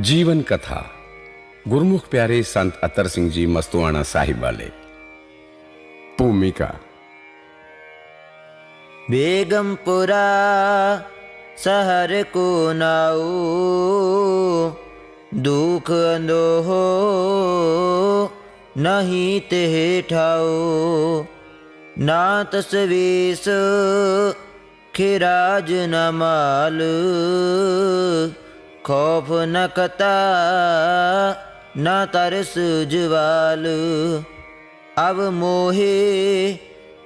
ਜੀਵਨ ਕਥਾ। ਗੁਰਮੁਖ ਪਿਆਰੇ ਸੰਤ ਅਤਰ ਸਿੰਘ ਜੀ ਮਸਤੂਆਣਾ ਸਾਹਿਬ ਵਾਲੇ। ਭੂਮਿਕਾ। ਬੇਗਮਪੁਰਾ ਸਹਰ ਕੋ ਨਾਉ, ਦੁਖ ਅੰਦੋਹ ਨਹੀਂ ਤੇ ਠਾਉ। ਨਾ ਤਸਵੇਸ ਖਿਰਾਜ ਨਮਾਲ ਖੋਫ ਨ ਕਤਾ, ਨਾ ਤਰਸ ਜਵਾਲ। ਅਬ ਮੋਹੇ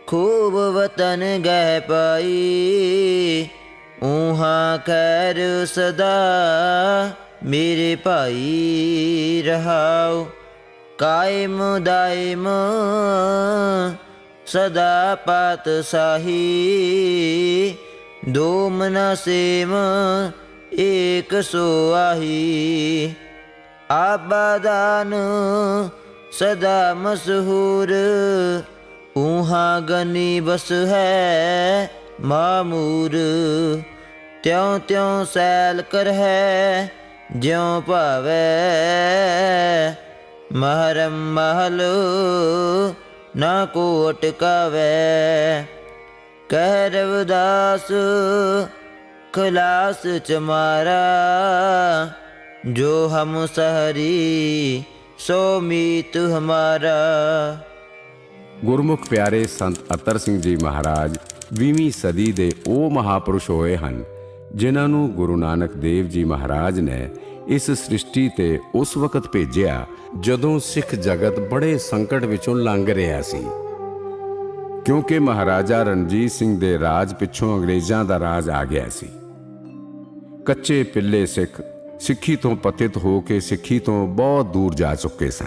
ਖੂਬ ਵਤਨ ਗਹਿ ਪਾਈ ਉਹਾਂ ਕਰ ਸਦਾ ਮੇਰੇ ਭਾਈ ਰਹਾਉ। ਕਾਇਮ ਦਾਇਮ ਸਦਾ ਪਤ ਸਾਹੀ ਦੋਮਨ ਸੇਮ ਏਕ ਸੁਆਹੀ, ਆਬਾਦਾਨ ਸਦਾ ਮਸਹੂਰ ਉਹਾ ਗਨੀ ਬਸ ਹੈ ਮਾਮੂਰ। ਤਿਉ ਤਿਉ ਸੈਲ ਕਰ ਹੈ, ਜਿਉ ਭਾਵੇ ਮਹਰਮ ਮਹਲ, ਨਾ ਕੋਟ ਅਟਕਾਵੇ। ਕਹਿ ਰਵਦਾਸ ਖਲਾਸ ਚਮਾਰਾ ਜੋ ਹਮ ਸਹਰੀ ਸੋ ਮੀਤ ਹਮਾਰਾ ਗੁਰਮੁਖ ਪਿਆਰੇ ਸੰਤ ਅਤਰ ਸਿੰਘ ਜੀ ਮਹਾਰਾਜ 20ਵੀਂ ਸਦੀ ਦੇ ਉਹ ਮਹਾਪੁਰਸ਼ ਹੋਏ ਹਨ ਜਿਨ੍ਹਾਂ ਨੂੰ ਗੁਰੂ ਨਾਨਕ ਦੇਵ ਜੀ ਮਹਾਰਾਜ ਨੇ ਇਸ ਸ੍ਰਿਸ਼ਟੀ ਤੇ ਉਸ ਵਕਤ ਭੇਜਿਆ ਜਦੋਂ ਸਿੱਖ ਜਗਤ ਬੜੇ ਸੰਕਟ ਵਿੱਚੋਂ ਲੰਘ ਰਿਹਾ ਸੀ ਕਿਉਂਕਿ ਮਹਾਰਾਜਾ ਰਣਜੀਤ ਸਿੰਘ ਦੇ ਰਾਜ ਪਿੱਛੋਂ ਅੰਗਰੇਜ਼ਾਂ ਦਾ ਰਾਜ ਆ ਗਿਆ ਸੀ ਕੱਚੇ ਪਿੱਲੇ ਸਿੱਖ ਸਿੱਖੀ ਤੋਂ ਪਤਿਤ ਹੋ ਕੇ ਸਿੱਖੀ ਤੋਂ ਬਹੁਤ ਦੂਰ ਜਾ ਚੁੱਕੇ ਸਨ।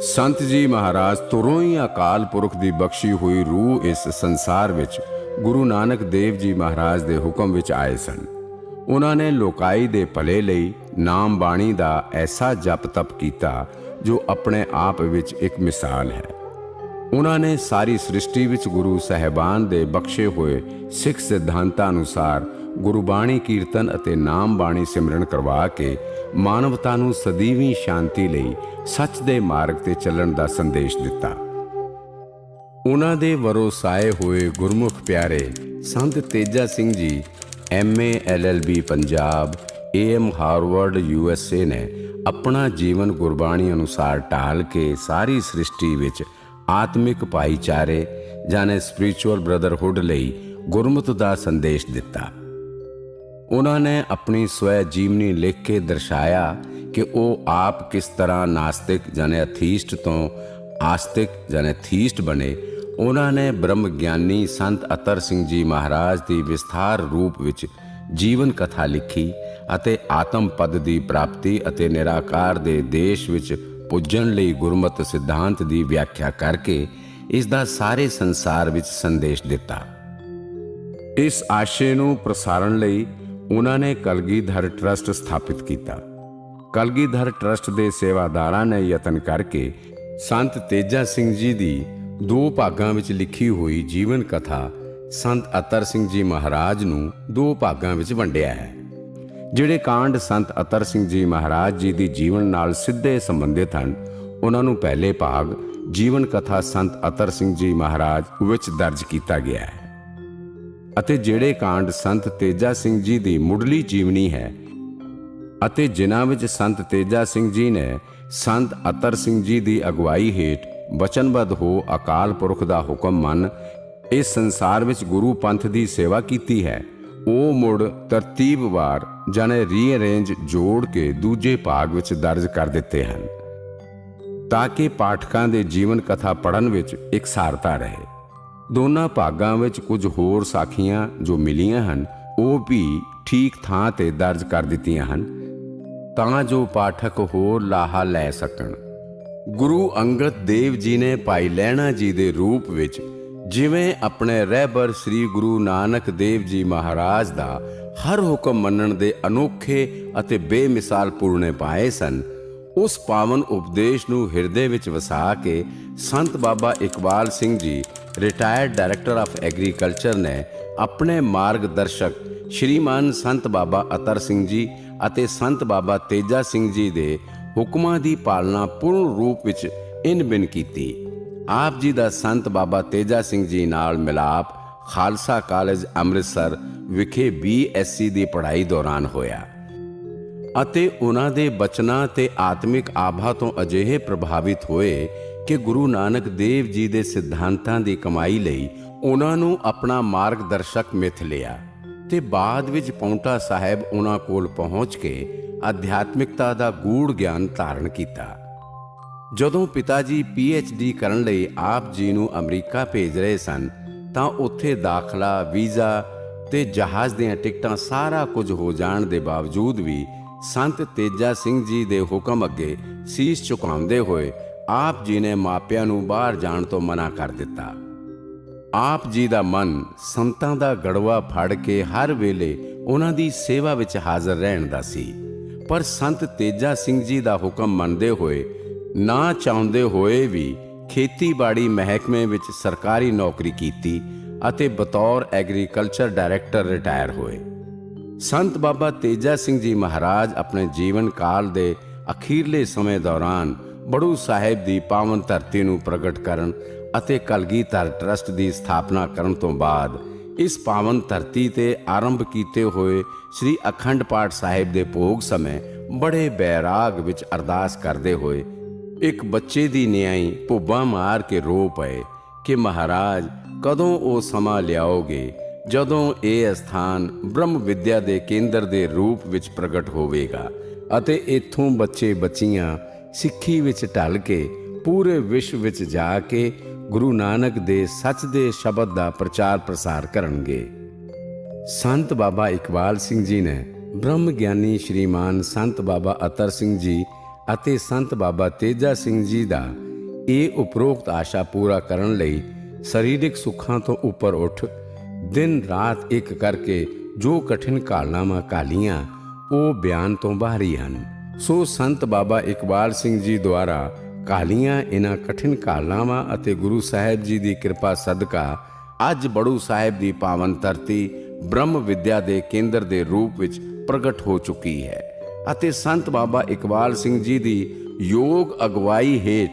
ਸੰਤ ਜੀ ਮਹਾਰਾਜ ਤੁਰੋਂ ਹੀ ਅਕਾਲ ਪੁਰਖ ਦੀ ਬਖਸ਼ੀ ਹੋਈ ਰੂਹ ਇਸ ਸੰਸਾਰ ਵਿੱਚ ਗੁਰੂ ਨਾਨਕ ਦੇਵ ਜੀ ਮਹਾਰਾਜ ਦੇ ਹੁਕਮ ਵਿੱਚ ਆਏ ਸਨ। ਉਹਨਾਂ ਨੇ ਲੋਕਾਈ ਦੇ ਭਲੇ ਲਈ ਨਾਮ ਬਾਣੀ ਦਾ ਐਸਾ ਜਪ ਤਪ ਕੀਤਾ ਜੋ ਆਪਣੇ ਆਪ ਵਿੱਚ ਇੱਕ ਮਿਸਾਲ ਹੈ। ਉਹਨਾਂ ਨੇ ਸਾਰੀ ਸ੍ਰਿਸ਼ਟੀ ਵਿੱਚ ਗੁਰੂ ਸਹਿਬਾਨ ਦੇ ਬਖਸ਼ੇ ਹੋਏ ਸਿੱਖ ਸਿਧਾਂਤਾਂ ਅਨੁਸਾਰ ਗੁਰਬਾਣੀ ਕੀਰਤਨ ਅਤੇ ਨਾਮ ਬਾਣੀ ਸਿਮਰਨ ਕਰਵਾ ਕੇ ਮਾਨਵਤਾ ਨੂੰ ਸਦੀਵੀ ਸ਼ਾਂਤੀ ਲਈ ਸੱਚ ਦੇ ਮਾਰਗ ਤੇ ਚੱਲਣ ਦਾ ਸੰਦੇਸ਼ ਦਿੱਤਾ। ਉਹਨਾਂ ਦੇ ਵਰੋਸਾਏ ਹੋਏ ਗੁਰਮੁਖ ਪਿਆਰੇ Sant Teja Singh ji MA LLB Punjab AM Harvard USA ਨੇ ਆਪਣਾ ਜੀਵਨ ਗੁਰਬਾਣੀ ਅਨੁਸਾਰ ਢਾਲ ਕੇ ਸਾਰੀ ਸ੍ਰਿਸ਼ਟੀ ਵਿੱਚ ਆਤਮਿਕ ਭਾਈਚਾਰੇ ਜਾਨੇ ਸਪਿਰਚੁਅਲ ਬ੍ਰਦਰਹੁੱਡ ਲਈ ਗੁਰਮਤਿ ਦਾ ਸੰਦੇਸ਼ ਦਿੱਤਾ। ਉਹਨਾਂ ਨੇ ਆਪਣੀ ਸਵੈ ਜੀਵਨੀ ਲਿਖ ਕੇ ਦਰਸਾਇਆ ਕਿ ਉਹ ਆਪ ਕਿਸ ਤਰ੍ਹਾਂ ਨਾਸਤਿਕ ਜਾਨੇ ਅਥੀਸਟ ਤੋਂ ਆਸਤਿਕ ਜਾਨੇ ਥੀਸਟ ਬਣੇ। ਉਹਨਾਂ ਨੇ ਬ੍ਰਹਮ ਗਿਆਨੀ ਸੰਤ ਅਤਰ ਸਿੰਘ ਜੀ ਮਹਾਰਾਜ ਦੀ ਵਿਸਥਾਰ ਰੂਪ ਵਿੱਚ ਜੀਵਨ ਕਥਾ ਲਿਖੀ ਅਤੇ ਆਤਮ ਪਦ ਦੀ ਪ੍ਰਾਪਤੀ ਅਤੇ ਨਿਰਾਕਾਰ ਦੇ ਦੇਸ਼ ਵਿੱਚ ਪੁੱਜਣ ਲਈ ਗੁਰਮਤਿ ਸਿਧਾਂਤ ਦੀ ਵਿਆਖਿਆ ਕਰਕੇ ਇਸ ਦਾ ਸਾਰੇ ਸੰਸਾਰ ਵਿੱਚ ਸੰਦੇਸ਼ ਦਿੱਤਾ। ਇਸ ਆਸ਼ੇ ਨੂੰ ਪ੍ਰਸਾਰਣ ਲਈ ਉਹਨਾਂ ਨੇ ਕਲਗੀਧਰ ਟਰਸਟ ਸਥਾਪਿਤ ਕੀਤਾ। ਕਲਗੀਧਰ ਟਰਸਟ ਦੇ ਸੇਵਾਦਾਰਾਂ ਨੇ ਯਤਨ ਕਰਕੇ ਸੰਤ ਤੇਜਾ ਸਿੰਘ ਜੀ ਦੀ ਦੋ ਭਾਗਾਂ ਵਿੱਚ ਲਿਖੀ ਹੋਈ ਜੀਵਨ ਕਥਾ ਸੰਤ ਅਤਰ ਸਿੰਘ ਜੀ ਮਹਾਰਾਜ ਨੂੰ ਦੋ ਭਾਗਾਂ ਵਿੱਚ ਵੰਡਿਆ ਹੈ। ਜਿਹੜੇ ਕਾਂਡ ਸੰਤ ਅਤਰ ਸਿੰਘ ਜੀ ਮਹਾਰਾਜ ਜੀ ਦੀ ਜੀਵਨ ਨਾਲ ਸਿੱਧੇ ਸੰਬੰਧਿਤ ਹਨ, ਉਹਨਾਂ ਨੂੰ ਪਹਿਲੇ ਭਾਗ ਜੀਵਨ ਕਥਾ ਸੰਤ ਅਤਰ ਸਿੰਘ ਜੀ ਮਹਾਰਾਜ ਵਿੱਚ ਦਰਜ ਕੀਤਾ ਗਿਆ ਹੈ। ਅਤੇ ਜਿਹੜੇ ਕਾਂਡ ਸੰਤ ਤੇਜਾ ਸਿੰਘ ਜੀ ਦੀ ਮੁੱਢਲੀ ਜੀਵਨੀ ਹੈ ਅਤੇ ਜਿਨ੍ਹਾਂ ਵਿੱਚ ਸੰਤ ਤੇਜਾ ਸਿੰਘ ਜੀ ਨੇ ਸੰਤ ਅਤਰ ਸਿੰਘ ਜੀ ਦੀ ਅਗਵਾਈ ਹੇਠ ਵਚਨਬੱਧ ਹੋ ਅਕਾਲ ਪੁਰਖ ਦਾ ਹੁਕਮ ਮੰਨ, ਇਸ ਸੰਸਾਰ ਵਿੱਚ ਗੁਰੂ ਪੰਥ ਦੀ ਸੇਵਾ ਕੀਤੀ ਹੈ ਉਹ ਮੁੜ ਤਰਤੀਬਵਾਰ ਜਾਨੇ ਰੀਅਰੇਂਜ ਜੋੜ ਕੇ ਦੂਜੇ ਭਾਗ ਵਿੱਚ ਦਰਜ ਕਰ ਦਿੱਤੇ ਹਨ, ਤਾਂ ਕਿ ਪਾਠਕਾਂ ਦੇ ਜੀਵਨ ਕਥਾ ਪੜਨ ਵਿੱਚ ਇਕਸਾਰਤਾ ਰਹੇ। ਦੋਨਾਂ ਭਾਗਾਂ ਵਿੱਚ ਕੁਝ ਹੋਰ ਸਾਖੀਆਂ ਜੋ ਮਿਲੀਆਂ ਹਨ, ਉਹ ਵੀ ਠੀਕ ਥਾਂ ਤੇ ਦਰਜ ਕਰ ਦਿੱਤੀਆਂ ਹਨ, ਤਾਂ ਜੋ ਪਾਠਕ ਹੋਰ ਲਾਹਾ ਲੈ ਸਕਣ। ਗੁਰੂ ਅੰਗਦ ਦੇਵ ਜੀ ਨੇ ਭਾਈ ਲਹਿਣਾ ਜੀ ਦੇ ਰੂਪ ਵਿੱਚ ਜਿਵੇਂ ਆਪਣੇ ਰਹਿਬਰ ਸ੍ਰੀ ਗੁਰੂ ਨਾਨਕ ਦੇਵ ਜੀ ਮਹਾਰਾਜ ਦਾ ਹਰ ਹੁਕਮ ਮੰਨਣ ਦੇ ਅਨੋਖੇ ਅਤੇ ਬੇਮਿਸਾਲ ਪੂਰਨੇ ਪਾਏ ਸਨ, ਉਸ ਪਾਵਨ ਉਪਦੇਸ਼ ਨੂੰ ਹਿਰਦੇ ਵਿੱਚ ਵਸਾ ਕੇ ਸੰਤ ਬਾਬਾ Iqbal Singh ji retired director of agriculture ਨੇ ਆਪਣੇ ਮਾਰਗਦਰਸ਼ਕ ਸ਼੍ਰੀਮਾਨ ਸੰਤ ਬਾਬਾ ਅਤਰ ਸਿੰਘ ਜੀ ਅਤੇ ਸੰਤ ਬਾਬਾ ਤੇਜਾ ਸਿੰਘ ਜੀ ਦੇ ਹੁਕਮਾਂ ਦੀ ਪਾਲਣਾ ਪੂਰਨ ਰੂਪ ਵਿੱਚ ਇਨ ਬਿਨ ਕੀਤੀ। ਆਪ ਜੀ ਦਾ ਸੰਤ ਬਾਬਾ ਤੇਜਾ ਸਿੰਘ ਜੀ ਨਾਲ ਮਿਲਾਪ ਖਾਲਸਾ ਕਾਲਜ ਅੰਮ੍ਰਿਤਸਰ ਵਿਖੇ ਬੀਐਸਸੀ ਦੀ ਪੜ੍ਹਾਈ ਦੌਰਾਨ ਹੋਇਆ ਅਤੇ ਉਹਨਾਂ ਦੇ ਬਚਨਾਂ ਤੇ ਆਤਮਿਕ ਆਭਾ ਤੋਂ ਅਜਿਹੇ ਪ੍ਰਭਾਵਿਤ ਹੋਏ ਕਿ ਗੁਰੂ ਨਾਨਕ ਦੇਵ ਜੀ ਦੇ ਸਿਧਾਂਤਾਂ ਦੀ ਕਮਾਈ ਲਈ ਉਹਨਾਂ ਨੂੰ ਆਪਣਾ ਮਾਰਗਦਰਸ਼ਕ ਮਿੱਥ ਲਿਆ ਤੇ ਬਾਅਦ ਵਿੱਚ ਪੌਂਟਾ ਸਾਹਿਬ ਉਹਨਾਂ ਕੋਲ ਪਹੁੰਚ ਕੇ ਅਧਿਆਤਮਿਕਤਾ ਦਾ ਗੂੜ ਗਿਆਨ ਧਾਰਨ ਕੀਤਾ। ਜਦੋਂ ਪਿਤਾ ਜੀ ਡੀ ਕਰਨ ਲਈ ਆਪ ਜੀ ਨੂੰ ਅਮਰੀਕਾ ਭੇਜ ਰਹੇ ਸਨ, ਤਾਂ ਉੱਥੇ ਦਾਖਲਾ, ਵੀਜ਼ਾ ਤੇ ਜਹਾਜ਼ ਦੀਆਂ ਟਿਕਟਾਂ ਸਾਰਾ ਕੁਝ ਹੋ ਜਾਣ ਦੇ ਬਾਵਜੂਦ ਵੀ ਸੰਤ ਤੇਜਾ ਸਿੰਘ ਜੀ ਦੇ ਹੁਕਮ ਅੱਗੇ ਸੀਸ ਝੁਕਾਉਂਦੇ ਹੋਏ ਆਪ ਜੀ ਨੇ ਮਾਪਿਆਂ ਨੂੰ ਬਾਹਰ ਜਾਣ ਤੋਂ ਮਨਾ ਕਰ ਦਿੱਤਾ। ਆਪ ਜੀ ਦਾ ਮਨ ਸੰਤਾਂ ਦਾ ਗੜਵਾ ਫੜ ਕੇ ਹਰ ਵੇਲੇ ਉਹਨਾਂ ਦੀ ਸੇਵਾ ਵਿੱਚ ਹਾਜ਼ਰ ਰਹਿਣ ਦਾ ਸੀ। ਪਰ ਸੰਤ ਤੇਜਾ ਸਿੰਘ ਜੀ ਦਾ ਹੁਕਮ ਮੰਨਦੇ ਹੋਏ ਨਾ ਚਾਹੁੰਦੇ ਹੋਏ ਵੀ ਖੇਤੀਬਾੜੀ ਮਹਿਕਮੇ ਵਿੱਚ ਸਰਕਾਰੀ ਨੌਕਰੀ ਕੀਤੀ ਅਤੇ ਬਤੌਰ ਐਗਰੀਕਲਚਰ ਡਾਇਰੈਕਟਰ ਰਿਟਾਇਰ ਹੋਏ। ਸੰਤ ਬਾਬਾ ਤੇਜਾ ਸਿੰਘ ਜੀ ਮਹਾਰਾਜ ਆਪਣੇ ਜੀਵਨ ਕਾਲ ਦੇ ਅਖੀਰਲੇ ਸਮੇਂ ਦੌਰਾਨ ਬੜੂ ਸਾਹਿਬ ਦੀ ਪਾਵਨ ਧਰਤੀ ਨੂੰ ਪ੍ਰਗਟ ਕਰਨ ਅਤੇ ਕਲਗੀਧਰ ਟਰਸਟ ਦੀ ਸਥਾਪਨਾ ਕਰਨ ਤੋਂ ਬਾਅਦ ਇਸ ਪਾਵਨ ਧਰਤੀ ਤੇ ਆਰੰਭ ਕੀਤੇ ਹੋਏ ਸ੍ਰੀ ਅਖੰਡ ਪਾਠ ਸਾਹਿਬ ਦੇ ਭੋਗ ਸਮੇਂ ਬੜੇ ਬੈਰਾਗ ਵਿੱਚ ਅਰਦਾਸ ਕਰਦੇ ਹੋਏ ਇੱਕ ਬੱਚੇ ਦੀ ਨਿਆਈ ਭੁੱਬਾ ਮਾਰ ਕੇ ਰੋ ਪਏ ਕਿ ਮਹਾਰਾਜ, ਕਦੋਂ ਉਹ ਸਮਾਂ ਲਿਆਓਗੇ ਜਦੋਂ ਇਹ ਸਥਾਨ ਬ੍ਰਹਮ ਵਿਦਿਆ ਦੇ ਕੇਂਦਰ ਦੇ ਰੂਪ ਵਿੱਚ ਪ੍ਰਗਟ ਹੋਵੇਗਾ ਅਤੇ ਇੱਥੋਂ ਬੱਚੇ ਬੱਚੀਆਂ ਸਿੱਖੀ ਵਿੱਚ ਢਲ ਕੇ ਪੂਰੇ ਵਿਸ਼ਵ ਵਿੱਚ ਜਾ ਕੇ ਗੁਰੂ ਨਾਨਕ ਦੇ ਸੱਚ ਦੇ ਸ਼ਬਦ ਦਾ ਪ੍ਰਚਾਰ ਪ੍ਰਸਾਰ ਕਰਨਗੇ। ਸੰਤ ਬਾਬਾ ਇਕਬਾਲ ਸਿੰਘ ਜੀ ਨੇ ਬ੍ਰਹਮ ਗਿਆਨੀ ਸ਼੍ਰੀਮਾਨ ਸੰਤ ਬਾਬਾ ਅਤਰ ਸਿੰਘ ਜੀ ਅਤੇ ਸੰਤ ਬਾਬਾ ਤੇਜਾ ਸਿੰਘ ਜੀ ਦਾ ਇਹ ਉਪਰੋਕਤ ਆਸ਼ਾ ਪੂਰਾ ਕਰਨ ਲਈ ਸਰੀਰਕ ਸੁੱਖਾਂ ਤੋਂ ਉੱਪਰ ਉੱਠ, ਦਿਨ ਰਾਤ ਇੱਕ ਕਰਕੇ ਜੋ ਕਠਿਨ ਕਾਲਨਾਮਾ ਕਾਲੀਆਂ, ਉਹ ਬਿਆਨ ਤੋਂ ਬਾਹਰੀ ਹਨ। ਸੋ ਸੰਤ ਬਾਬਾ ਇਕਬਾਲ ਸਿੰਘ ਜੀ ਦੁਆਰਾ ਕਾਲੀਆਂ ਇਹਨਾਂ ਕਠਿਨ ਕਾਲਨਾਮਾ ਅਤੇ ਗੁਰੂ ਸਾਹਿਬ ਜੀ ਦੀ ਕਿਰਪਾ ਸਦਕਾ ਅੱਜ ਬੜੂ ਸਾਹਿਬ ਦੀ ਪਾਵਨ ਧਰਤੀ ਬ੍ਰਹਮ ਵਿਦਿਆ ਦੇ ਕੇਂਦਰ ਦੇ ਰੂਪ ਵਿੱਚ ਪ੍ਰਗਟ ਹੋ ਚੁੱਕੀ ਹੈ। ਅਤੇ ਸੰਤ ਬਾਬਾ ਇਕਬਾਲ ਸਿੰਘ ਜੀ ਦੀ ਯੋਗ ਅਗਵਾਈ ਹੇਠ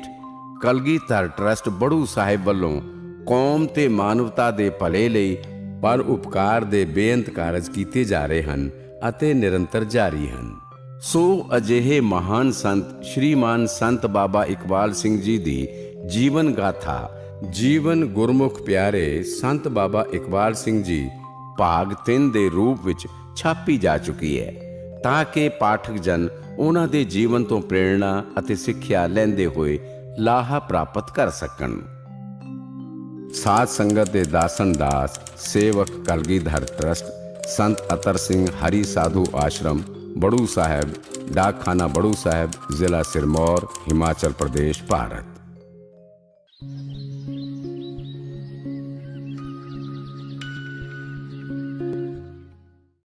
ਕਲਗੀਧਰ ਟਰਸਟ ਬੜੂ ਸਾਹਿਬ ਵੱਲੋਂ ਕੌਮ ਤੇ ਮਾਨਵਤਾ ਦੇ ਭਲੇ ਲਈ ਪਰ ਉਪਕਾਰ ਦੇ ਬੇਅੰਤ ਕਾਰਜ ਕੀਤੇ ਜਾ ਰਹੇ ਹਨ ਅਤੇ ਨਿਰੰਤਰ ਜਾਰੀ ਹਨ। ਸੋ ਅਜਿਹੇ ਮਹਾਨ ਸੰਤ, ਸ਼੍ਰੀਮਾਨ ਸੰਤ ਬਾਬਾ ਇਕਬਾਲ ਸਿੰਘ ਜੀ ਦੀ ਜੀਵਨ ਗਾਥਾ, ਜੀਵਨ ਗੁਰਮੁਖ ਪਿਆਰੇ ਸੰਤ ਬਾਬਾ ਇਕਬਾਲ ਸਿੰਘ ਜੀ ਭਾਗ 3 ਦੇ ਰੂਪ ਵਿੱਚ ਛਾਪੀ ਜਾ ਚੁੱਕੀ ਹੈ। ਤਾਂ ਕਿ ਪਾਠਕ ਜਨ ਉਹਨਾਂ ਦੇ ਜੀਵਨ ਤੋਂ ਪ੍ਰੇਰਣਾ ਅਤੇ ਸਿੱਖਿਆ ਲੈਂਦੇ ਹੋਏ ਲਾਹਾ ਪ੍ਰਾਪਤ ਕਰ ਸਕਣ। ਸਾਧ ਸੰਗਤ ਦੇ ਦਾਸਨ ਦਾਸ, ਸੇਵਕ ਕਲਗੀਧਰ ਟਰਸਟ ਸੰਤ ਅਤਰ ਸਿੰਘ ਹਰੀ ਸਾਧੂ ਆਸ਼ਰਮ, ਬੜੂ ਸਾਹਿਬ, ਡਾਕਖਾਨਾ ਬੜੂ ਸਾਹਿਬ, ਜ਼ਿਲ੍ਹਾ ਸਿਰਮੌਰ, ਹਿਮਾਚਲ ਪ੍ਰਦੇਸ਼, ਭਾਰਤ।